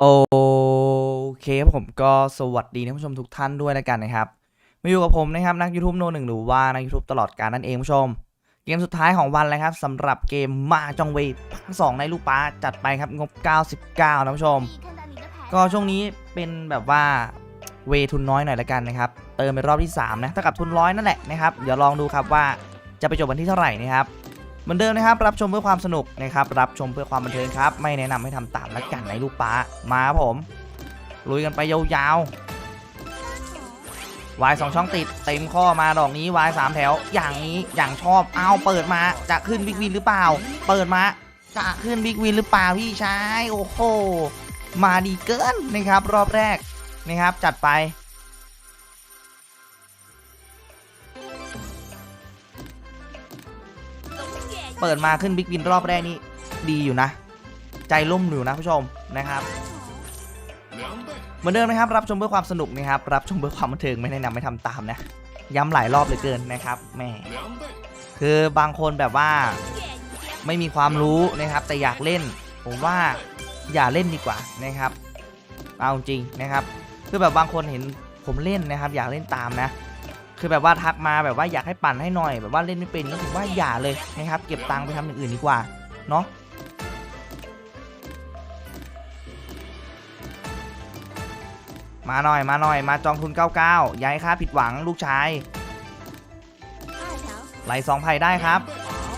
โอเคครับผมก็สวัสดีท่านผู้ชมทุกท่านด้วยแล้วกันนะครับมาอยู่กับผมนะครับนัก YouTube โนหนึ่งหรือว่านัก YouTube ตลอดการนั่นเองผู้ชม เกมสุดท้ายของวันเลยครับสำหรับเกมมาจองเวย์ภาคสองในลูกป้าจัดไปครับงบ 99นะผู้ชม ก็ช่วงนี้เป็นแบบว่าเวทุนน้อยหน่อยละกันนะครับเติมเป็นรอบที่ 3 นะเท่ากับทุนร้อยนั่นแหละนะครับเดี๋ยวลองดูครับว่าจะไปจบวันที่เท่าไหร่นะครับ เหมือนเดิมนะครับ รับชมเพื่อความสนุกนะครับ รับชมเพื่อความบันเทิงครับ ไม่แนะนำให้ทำตามละกันในลูกป้า มาครับผม ลุยกันไปยาวๆวายสองช่องติด เต็มข้อมาดอกนี้วายสามแถว อย่างนี้ อย่างชอบ เอาเปิดมา จะขึ้นบิ๊กวินหรือเปล่า เปิดมา จะขึ้นบิ๊กวินหรือเปล่าพี่ชาย โอ้โห มาดีเกินนะครับ รอบแรกนะครับ จัดไป เปิดมาขึ้นบิ๊กวินรอบแรกนี่ดีอยู่นะ ใจล่มอยู่นะผู้ชมนะครับเหมือนเดิมนะครับ รับชมเพื่อความสนุกนะครับ รับชมเพื่อความบันเทิงไม่แนะนำไม่ทำตามนะ ย้ำหลายรอบเลือเกินนะครับแม่คือบางคนแบบว่าไม่มีความรู้นะครับ แต่อยากเล่น ผมว่าอย่าเล่นดีกว่านะครับ เอาจริงนะครับ คือแบบบางคนเห็นผมเล่นนะครับ อยากเล่นตามนะ คือแบบว่าทักมาแบบว่าอยากให้ปั่นให้หน่อย แบบว่าเล่นไม่เป็นก็ถือว่าอย่าเลยนะครับ เก็บตังค์ไปทำอย่างอื่นดีกว่าเนาะมาหน่อยมาหน่อยมาจองทุน 99ย้ายค่าผิดหวังลูกชายไหลสองไผ่ได้ครับ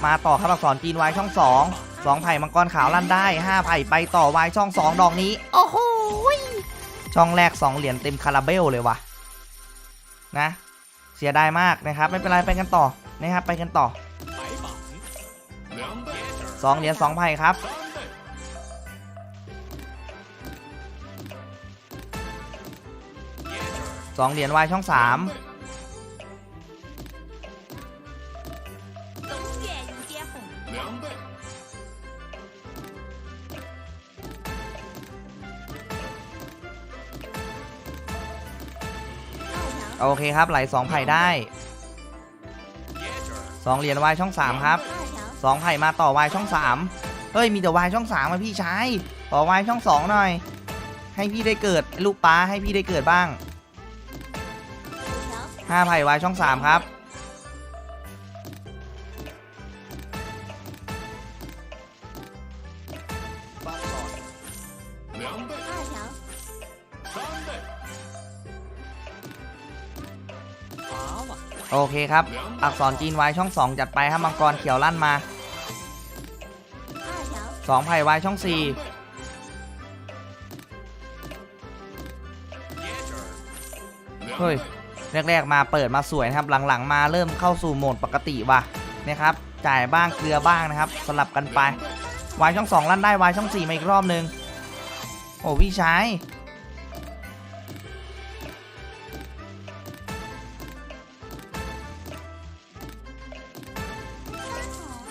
มาต่อครับอักษรจีนวายช่องสองสองไผ่มังกรขาวลั่นได้ห้าไผ่ไปต่อวายช่องสองดอกนี้โอ้โหช่องแรกสองเหรียญเต็มคาราเบลเลยว่ะนะ เสียดายมากนะครับ ไม่เป็นไรไปกันต่อนะครับไปกันต่อสองเหรียญสองไพ่ครับสองเหรียญวายช่องสาม โอเคครับไหลสองไผ่ได้สองเหรียญวายช่องสามครับสองไผ่มาต่อวายช่องสามเฮ้ยมีแต่วายช่องสามมาพี่ชายต่อวายช่องสองหน่อย ให้พี่ได้เกิดลูกป้าให้พี่ได้เกิดบ้างห้าไผ่วายช่องสามครับ โอเคครับ อักษรจีนไวายช่อง 2 จัดไปครับมังกรเขียวลั่นมา 2 ไผ่ไวายช่อง 4 เฮ้ย แรก ๆ มาเปิดมาสวยนะครับ หลัง ๆ มาเริ่มเข้าสู่โหมดปกติว่ะนะครับ จ่ายบ้างเกลือบ้างนะครับ สลับกันไปวายช่อง 2 ลั่นได้วายช่อง4มาอีกรอบนึง โอ้พี่ชาย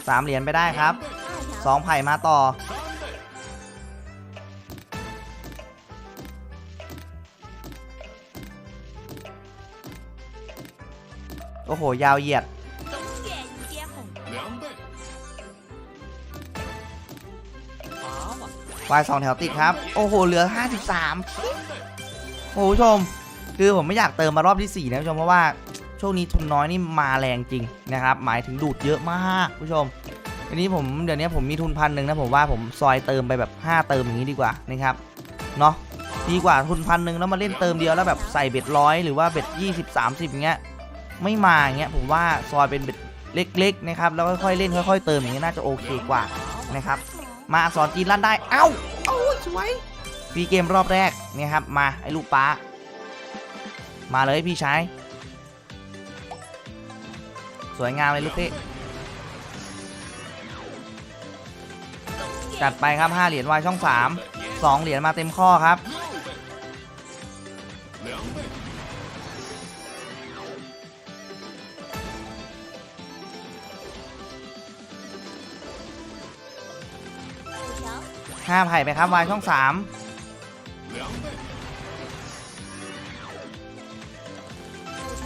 สามเหรียญไปได้ครับสองไผ่มาต่อ โอ้โห ยาวเหยียด วายสองแถวติดครับ โอ้โห เหลือ 53 โอ้โหผู้ชม คือผมไม่อยากเติมมารอบที่ 4 นะผู้ชม เพราะว่าช่วงนี้ทุนน้อยนี่มาแรงจริงนะครับ หมายถึงดูดเยอะมากผู้ชม อันนี้ผมเดี๋ยวนี้ผมมีทุนพันหนึ่งนะผมว่าผมซอยเติมไปแบบ 5 เติมอย่างนี้ดีกว่านะครับเนาะดีกว่าทุนพันหนึ่งแล้วมาเล่นเติมเดียวแล้วแบบใส่เบ็ดร้อยหรือว่าเบ็ด20 30อย่างเงี้ยไม่มาอย่างเงี้ยผมว่าซอยเป็นเบ็ดเล็ก ๆ นะครับแล้วค่อยๆเล่นค่อยๆเติมอย่างเงี้ยน่าจะโอเคกว่านะครับมาอักษรจีนลั่นได้เอ้าโอ้ยสวยฟีเกมรอบแรกเนี่ยครับมาไอ้ลูกป้า มาเลยพี่ชายสวยงามเลยลูกพี่ จัดไปครับ 5 เหรียญวายช่อง 3 2 เหรียญมาเต็มข้อครับ ห้าไผ่ไปครับวายช่องสาม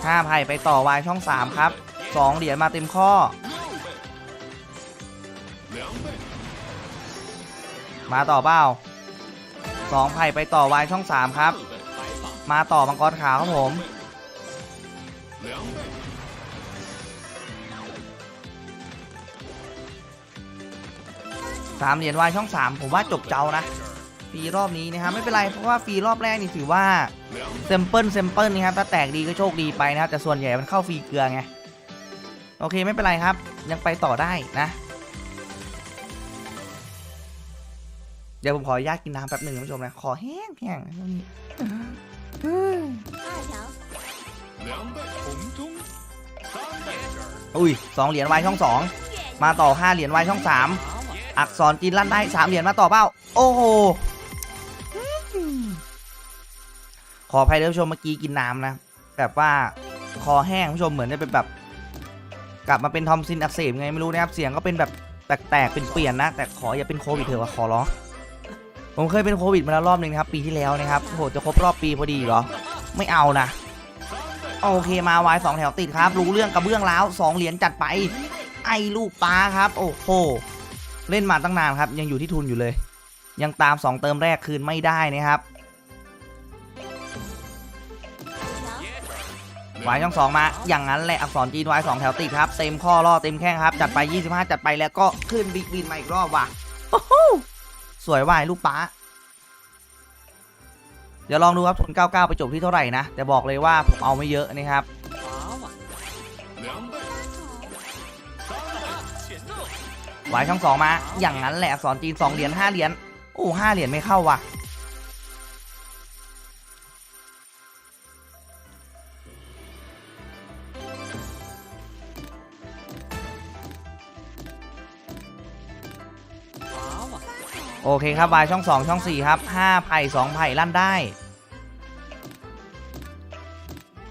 ห้าไผ่ไปต่อวายช่องสามครับสองเหรียญมาเต็มข้อ มาต่อเปล่าสองไผ่ไปต่อวายช่องสามครับ มาต่อมังกรขาวครับผมสามเหรียญวายช่องสามผมว่าจบเจ้านะฟรีรอบนี้นะครับไม่เป็นไรเพราะว่าฟรีรอบแรกนี่ถือว่าเซมเปิลเซมเปิลนะครับถ้าแตกดีก็โชคดีไปนะครับแต่ส่วนใหญ่มันเข้าฟรีเกลือไงโอเคไม่เป็นไรครับ ยังไปต่อได้นะ เดี๋ยวผมขอญาตกินน้ำแป๊บหนึ่งคุณผู้ชมนะขอแห้งแห้งงนี้อุ้ยสองเหรียญวายช่องสองมาต่อห้าเหรียญวายช่องสามอักษรจีนลั่นได้สามเหรียญมาต่อเป้า โอ้โหขออภัยท่านผู้ชมเมื่อกี้กินน้ำนะแบบว่าคอแห้งผู้ชมเหมือนจะเป็นแบบ กลับมาเป็นทอมซินอักเสบไงไม่รู้นะครับเสียงก็เป็นแบบแตกๆเปลี่ยนนะ แต่ขออย่าเป็นโควิดเถอะว่าขอร้อง ผมเคยเป็นโควิดมาแล้วรอบหนึ่งนะครับ ปีที่แล้วนะครับโหจะครบรอบปีพอดีเหรอ ไม่เอานะโอเคมาวายสองแถวติดครับ รู้เรื่องกระเบื้องแล้วสองเหรียญจัดไป ไอ้ลูกปลาครับ โอ้โหเล่นมาตั้งนานครับ ยังอยู่ที่ทุนอยู่เลย ยังตามสองเติมแรกคืนไม่ได้นะครับวายช่องสองมา อย่างนั้นแหละอักษรจีนวายสองแถวติดครับ เต็มข้อล่อเต็มแข้งครับ จัดไป 25 จัดไปแล้วก็ขึ้นบิ๊กบินมาอีกรอบว่ะโอ้โห สวยวายลูกป้า เดี๋ยวลองดูครับทุน99 ไปจบที่เท่าไหร่นะ แต่บอกเลยว่าผมเอาไม่เยอะนะครับไหวช่องสองมา อย่างนั้นแหละสอนจีน2เหรียญ5เหรียญ โอ้ห้าเหรียญไม่เข้าว่ะ โอเคครับวายช่องสองช่องสี่ครับห้าไผ่สองไผ่ลั่นได้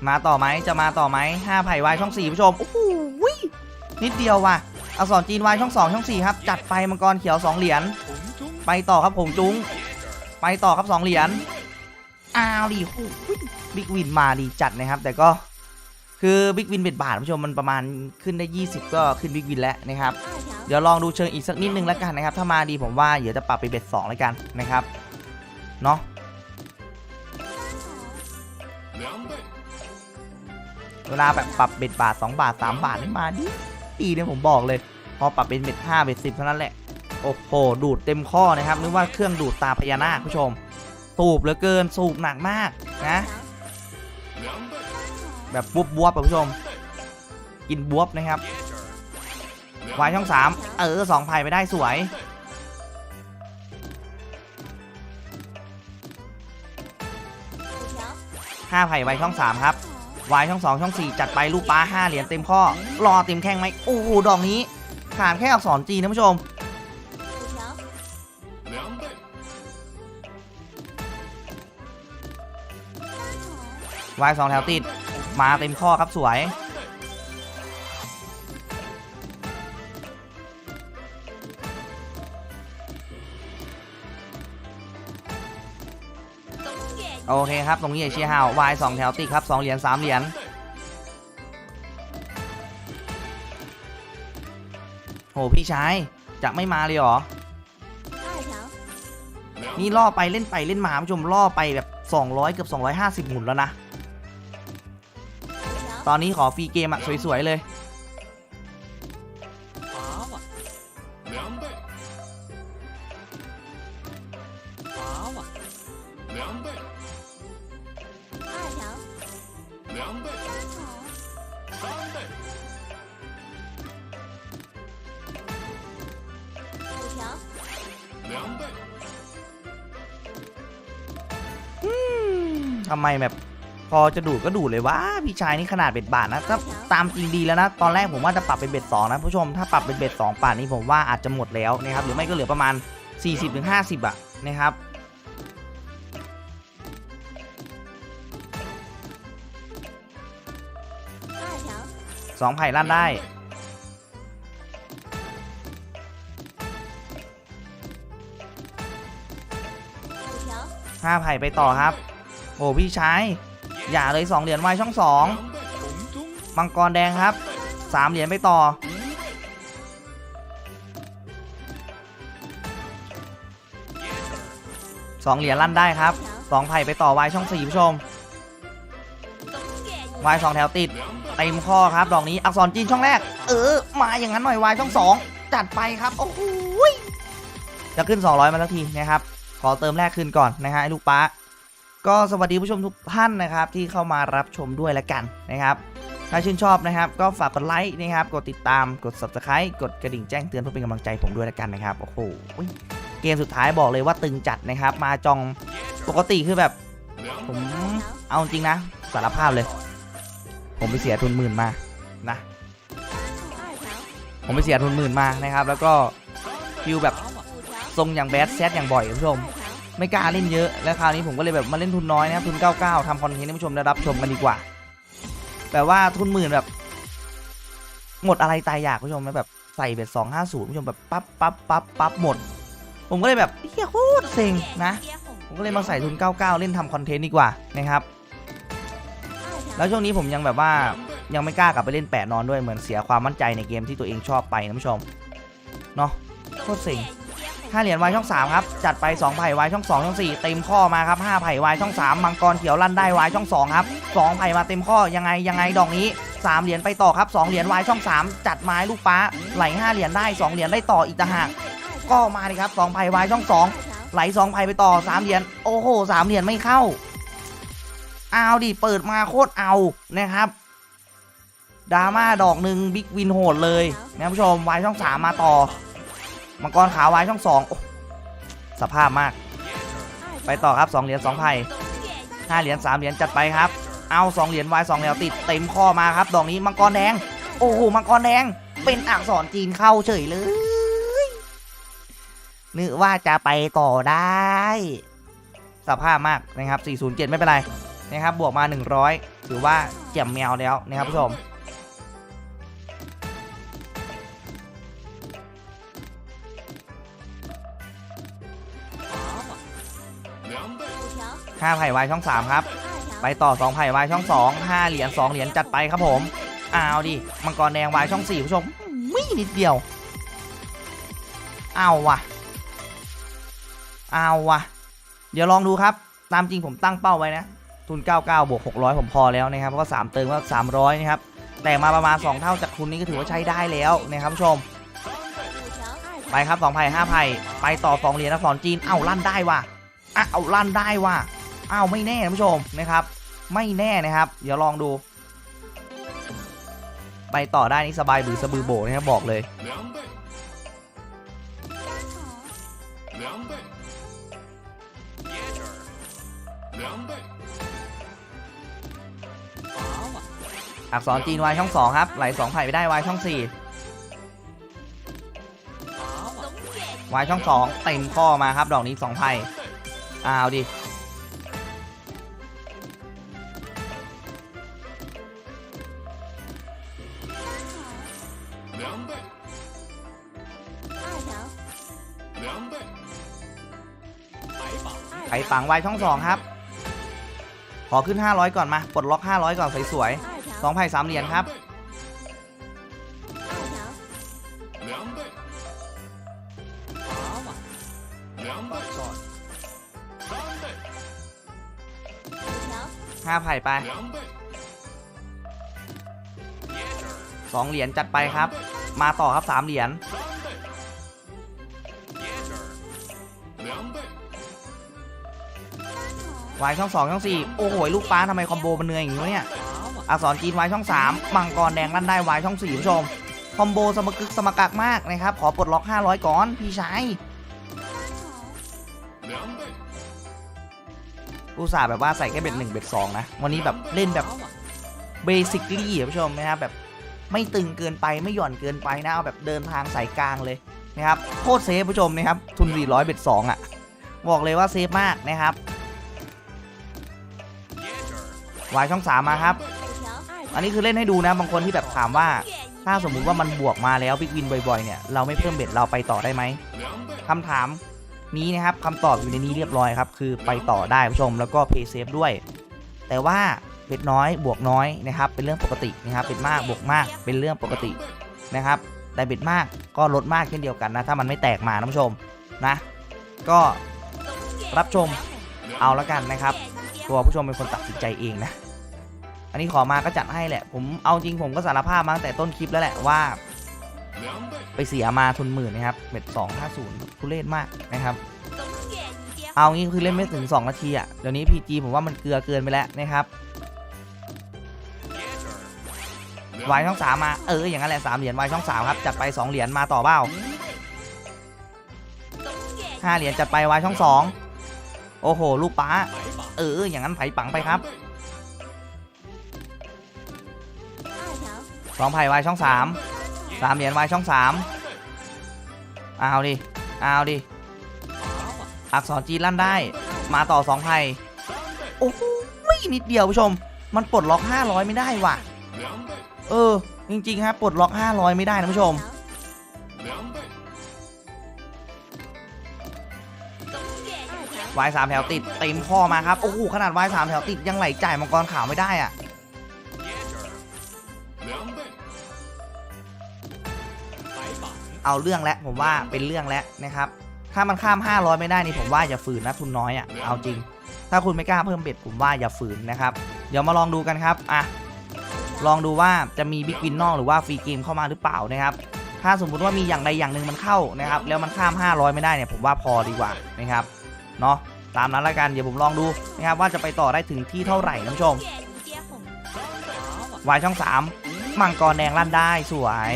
มาต่อไหมจะมาต่อไหมห้าไผ่วายช่องสี่ผู้ชมโอ้โหนิดเดียวว่ะอักษรจีนวายช่องสองช่องสี่ครับ จัดไปมังกรเขียวสองเหรียญไปต่อครับผมจุ้งไปต่อครับสองเหรียญอ้าวดิโอ้บิ๊กวินมาดีจัดนะครับ แต่ก็ คือบิ๊กวินเบ็ดบาทผู้ชมมันประมาณขึ้นได้ 20 ก็ขึ้นบิ๊กวินแล้วนะครับ เดี๋ยวลองดูเชิงอีกสักนิดนึงแล้วกันนะครับ ถ้ามาดีผมว่าเดี๋ยวจะปรับไปเบ็ดสองแล้วกันนะครับเนาะเวลาแบบปรับเบ็ดบาท 2 บาท 3 บาทนี่มาดีดีเนี่ยผมบอกเลย พอปรับเป็นเบ็ด5เบ็ด10เท่านั้นแหละโอ้โหดูดเต็มข้อนะครับนึกว่าเครื่องดูดตาพญานาคผู้ชม สูบเหลือเกินสูบหนักมากนะ แบบบวบบวบผู้ชม กินบวบนะครับวายช่องสามเออสองไผ่ไปได้สวย ห้าไผ่ไวช่องสามครับวายช่องสองช่องสี่จัดไปลูกป้าห้าเหรียญเต็มข้อ รอเต็มแข้งไหมโอ้โหดอกนี้ขาดแค่อักษรจีนนะผู้ชมวายสองแถวติด มาเต็มข้อครับสวย โอเคครับ ตรงนี้ไอเชียฮาววายสองแถวติครับสองเหรียญสามเหรียญโหพี่ชายจะไม่มาเลยหรอ นี่ล่อไปเล่นไปเล่นมาผู้ชมล่อไปแบบสองร้อยเกือบสองร้อยห้าสิบหมุนแล้วนะ ตอนนี้ขอฟรีเกมอะสวยๆเลย ทำไมแบบ พอจะดูดก็ดูดเลยว่าพี่ชายนี่ขนาดเบ็ดบาทนะถ้าตามจริงดีแล้วนะ ตอนแรกผมว่าจะปรับเป็นเบ็ดสองนะผู้ชม ถ้าปรับเป็นเบ็ดสองป่านนี้ผมว่าอาจจะหมดแล้วนะครับหรือไม่ก็เหลือประมาณ 40-50ถึง50อะนะครับสองไผ่ลั่นได้ห้าไผ่ไปต่อครับ โอ้พี่ชาย อย่าเลย2เหรียญไวช่อง2มังกรแดงครับ3เหรียญไปต่อ 2 เหรียญลั่นได้ครับ 2 ไผ่ไปต่อวายช่อง4ผู้ชมวายสองแถวติดเต็มข้อครับดอกนี้อักษรจีนช่องแรก เออ มาอย่างนั้นหน่อยวายช่องสองจัดไปครับโอ้โหจะขึ้น 200 มาสักทีนะครับ ขอเติมแรกขึ้นก่อนนะฮะลูกป้า ก็สวัสดีผู้ชมทุกท่านนะครับที่เข้ามารับชมด้วยละกันนะครับ ถ้าชื่นชอบนะครับ ก็ฝากกดไลค์นะครับ กดติดตามกด subscribe กดกระดิ่งแจ้งเตือนเพื่อเป็นกำลังใจผมด้วยละกันนะครับโอ้โหเกมสุดท้ายบอกเลยว่าตึงจัดนะครับ มาจองปกติคือแบบผมเอาจริงนะ สารภาพเลย ผมไปเสียทุนหมื่นมานะ ผมไปเสียทุนหมื่นมานะครับ แล้วก็ฟิลแบบทรงอย่างแบดแซดอย่างบ่อยคุณผู้ชม ไม่กล้าเล่นเยอะ แล้วคราวนี้ผมก็เลยแบบมาเล่นทุนน้อยนะครับทุน 99ทำคอนเทนต์ให้ผู้ชมได้รับชมกันดีกว่า แบบว่าทุนหมื่นแบบ หมดอะไรตายอยากผู้ชมนะแบบใส่เบ็ด250ผู้ชมแบบปั๊บปั๊บปั๊บปั๊บหมด ผมก็เลยแบบเฮียโคตรเซ็งนะ ผมก็เลยมาใส่ทุน 99 เล่นทำคอนเทนต์ดีกว่านะครับแล้วช่วงนี้ผมยังแบบว่ายังไม่กล้ากลับไปเล่นแปะนอนด้วยเหมือนเสียความมั่นใจในเกมที่ตัวเองชอบไปนะผู้ชมเนาะโคตรเซ็ง ห้าเหรียญวายช่อง 3 ครับ จัดไป 2 ไผ่วายช่อง 2 ช่อง 4 เต็มข้อมาครับ 5 ไผ่วายช่อง 3 มังกรเขียวลั่นได้วายช่อง 2 ครับ 2 ไผ่มาเต็มข้อยังไงยังไงดอกนี้ 3 เหรียญไปต่อครับ 2 เหรียญวายช่อง 3 จัดไม้ลูกป้า ไหล 5 เหรียญได้ 2 เหรียญได้ต่ออีกต่างหากก็มาดิครับ 2 ไผ่วายช่อง 2 ไหล 2 ไผ่ไปต่อ 3 เหรียญโอ้โห 3 เหรียญไม่เข้าเอาดิเปิดมาโคตรเอานะครับดราม่าดอกหนึ่งบิ๊กวินโหดเลยนะผู้ชมวายช่อง 3 มาต่อ มังกรขาววายช่อง2โอ้สภาพมาก ไปต่อครับ2เหรียญ2ไผ่5เหรียญ3เหรียญจัดไปครับ เอา2เหรียญวาย2เหรียญติดเต็มข้อมาครับ ดอกนี้มังกรแดง โอ้โห มังกรแดง เป็นอักษรจีนเข้าเฉยเลย นึกว่าจะไปต่อได้ สภาพมากนะครับ 407 ไม่เป็นไรนะครับ บวกมา 100 ถือว่าเจ่มแมวแล้วนะครับผู้ชม 5ไผ่วายช่อง 3 ครับ ไปต่อ 2 ไผ่วายช่อง 2 5 เหรียญ2เหรียญจัดไปครับผมอ้าวดิมังกรแดงวายช่อง4ผู้ชมไม่นิดเดียวเอาวะเอาวะเดี๋ยวลองดูครับ ตามจริงผมตั้งเป้าไว้นะ ทุน 99 บวก 600 ผมพอแล้วนะครับเพราะว่า3เติมก็300 นะครับ แต่มาประมาณ 2 เท่าจากทุนนี้ก็ถือว่าใช้ได้แล้วนะครับผู้ชม ไปครับ2ไผ่5ไผ่ไปต่อ 2 เหรียญอักษรจีน เอ้าลั่นได้ว่ะอะเอาลั่นได้ว่ะ อ้าวไม่แน่นผู้ชมนะครับ ไม่แน่นะครับ เดี๋ยวลองดู ไปต่อได้นี่สบายบือสบือโบนะครับบอกเลยอักษรจีนวายช่องสองครับ ไหลสองไผ่ไปได้วายช่องสี่วายช่องสองเต็มข้อมาครับ ดอกนี้สองไผ่อ้าวดิ ไปฝังไว้ช่องสองครับ ขอขึ้น 500 ก่อนมาปลดล็อก 500 ก่อนสวยๆสองไพ่สามเหรียญครับห้าไผ่ไปสองเหรียญจัดไปครับ มาต่อครับสามเหรียญ วายช่อง2ช่อง4โอ้โหลูกป้าทำไมคอมโบมันเหนื่อยอย่างนี้เนี่ยอักษรจีนวายช่อง3มังกรแดงลั่นได้วายช่อง4ผู้ชมคอมโบสมกึกสมกักมากนะครับขอปลดล็อก500ก่อนพี่ชาย，อุตส่าห์แบบว่าใส่แค่เบ็ด1เบ็ด2นะ วันนี้แบบเล่นแบบเบสิคลี่ผู้ชมนะครับแบบไม่ตึงเกินไปไม่หย่อนเกินไปนะเอาแบบเดินทางสายกลางเลยนะครับโคตรเซฟผู้ชมนะครับทุน 400 เบ็ด2อะ บอกเลยว่าเซฟมากนะครับ วายช่อง3มาครับ อันนี้คือเล่นให้ดูนะ บางคนที่แบบถามว่า ถ้าสมมุติว่ามันบวกมาแล้วบิ๊กวินบ่อยๆเนี่ยเราไม่เพิ่มเบ็ดเราไปต่อได้ไหม两倍，คำถามนี้นะครับคำตอบอยู่ในนี้เรียบร้อยครับ คือไปต่อได้ผู้ชมแล้วก็เพย์เซฟด้วย แต่ว่าเบ็ดน้อยบวกน้อยนะครับ เป็นเรื่องปกตินะครับเบ็ดมากบวกมากเป็นเรื่องปกตินะครับ แต่เบ็ดมากก็ลดมากเช่นเดียวกันนะ ถ้ามันไม่แตกมานะผู้ชมนะ ก็รับชมเอาละกันนะครับ ตัวผู้ชมเป็นคนตัดสินใจเองนะ อันนี้ขอมาก็จัดให้แหละ ผมเอาจริงผมก็สารภาพมาตั้งแต่ต้นคลิปแล้วแหละว่า ไปเสียมาทุนหมื่นนะครับเบ็ดสองห้าศูนย์ทุเรศมากนะครับ เอางี้คือเล่นไม่ถึง 2 นาทีอะเดี๋ยวนี้ PG ผมว่ามันเกลือเกินไปแล้วนะครับวายช่องสามมาเอออย่างนั้นแหละสามเหรียญวายช่องสามครับจัดไปสองเหรียญมาต่อเบ้าห้าเหรียญจัดไปวายช่องสองโอ้โห ลูกป้า เอออย่างนั้นไผ่ปังไปครับ องไผ่วายช่องสามสามเหรียญวายช่องสามเอาดิเอาดิอักษรจีนลั่นได้ มาต่อสองไผ่โอ้โหนิดเดียวผู้ชม มันปลดล็อก 500 ไม่ได้ว่ะ เออ จริงรับปลดล็อก 500 ไม่ได้นะผู้ชม วายสามแถวติดเต็มข้อมาครับ โอ้โหขนาดวายสามแถวติดยังไหลจ่ายมังกรขาวไม่ได้อะ เอาเรื่องแล้วผมว่าเป็นเรื่องแล้วนะครับ ถ้ามันข้าม 500 ไม่ได้นี่ผมว่าอย่าฝืนนะทุนน้อยอะ่ะเอาจริง ถ้าคุณไม่กล้าเพิ่มเบ็ดผมว่าอย่าฝืนนะครับ เดี๋ยวมาลองดูกันครับอะลองดูว่าจะมีบิ๊กวินนอกหรือว่าฟรีเกมเข้ามาหรือเปล่านะครับถ้าสมมุติว่ามีอย่างใดอย่างหนึ่งมันเข้านะครับ แล้วมันข้าม 500 ไม่ได้เนี่ยผมว่าพอดีกว่านะครับเนาะตามนั้นละกันเดี๋ยวผมลองดูนะครับว่าจะไปต่อได้ถึงที่เท่าไหร่น้ำชมวายช่อง 3 มังกรแดงลั่นได้สวย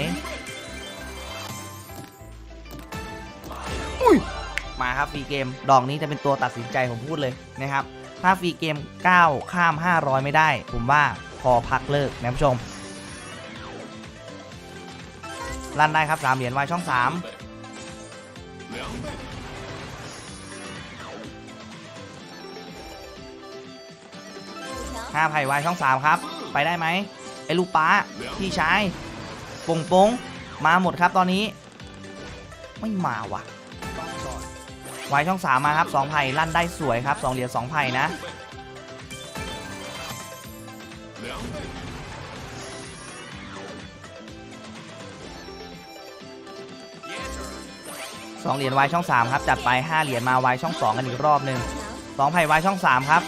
มาครับฟรีเกม ดอกนี้จะเป็นตัวตัดสินใจผมพูดเลยนะครับ ถ้าฟรีเกม9ข้าม 500 ไม่ได้ ผมว่าพอพักเลิกนะผู้ชมลั่นได้ครับสามเหรียญไว้ช่องสามห้าไผ่ไว้ช่องสามครับ ไปได้ไหมไอ้ลูกป้าพี่ชายปงปงมาหมดครับตอนนี้ ไม่มาว่ะ ไว้ช่องสามมาครับสองไผ่ลั่นได้สวยครับสองเหรียญสองไผ่นะสองเหรียญไว้ช่องสามครับจัดไปห้าเหรียญมาไว้ช่องสองกันอีกรอบหนึ่งสองไผ่ไว้ช่องสามครับ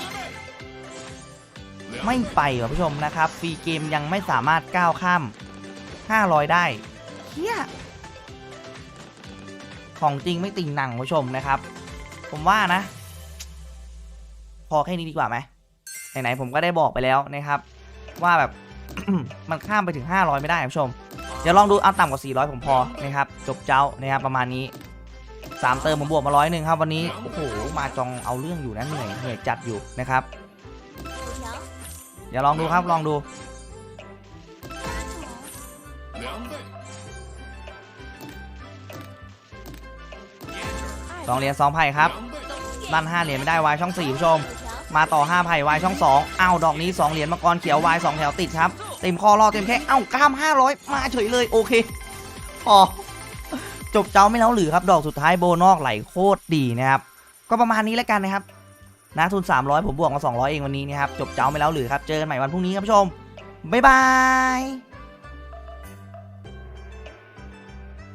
ไม่ไปครับผู้ชมนะครับฟรีเกมยังไม่สามารถก้าวข้ามห้าร้อยได้เฮีย ของจริงไม่ติงหนังผู้ชมนะครับ ผมว่านะ พอแค่นี้ดีกว่าไหมไหนๆผมก็ได้บอกไปแล้วนะครับ ว่าแบบ มันข้ามไปถึง 500 ไม่ได้ผู้ชม เดี๋ยวลองดูเอาต่ำกว่า 400 ผมพอนะครับ จบเจ้านะครับประมาณนี้3เติมผมบวกมาร้อยหนึ่งครับวันนี้โอ้โหมาจองเอาเรื่องอยู่นะเหนื่อยเหนื่อยจัดอยู่นะครับเดี๋ยวลองดูครับลองดู สองเหรียญสองไพ่ครับดันห้าเหรียญไม่ได้วายช่องสี่ผู้ชม มาต่อห้าไพ่วายช่องสองอ้าวดอกนี้สองเหรียญมังกรเขียววายสองแถวติดครับเต็มคอรอเต็มแค่เอ้าก้ามห้าร้อยมาเฉยเลยโอเคพอจบเจ้าไม่แล้วหรือครับ ดอกสุดท้ายโบนอกไหลโคตรดีนะครับ ก็ประมาณนี้แล้วกันนะครับนะทุน 300 ผมบวกมา 200 เองวันนี้นะครับ จบเจ้าไม่แล้วหรือครับ เจอกันใหม่วันพรุ่งนี้ครับผู้ชม บ๊ายบาย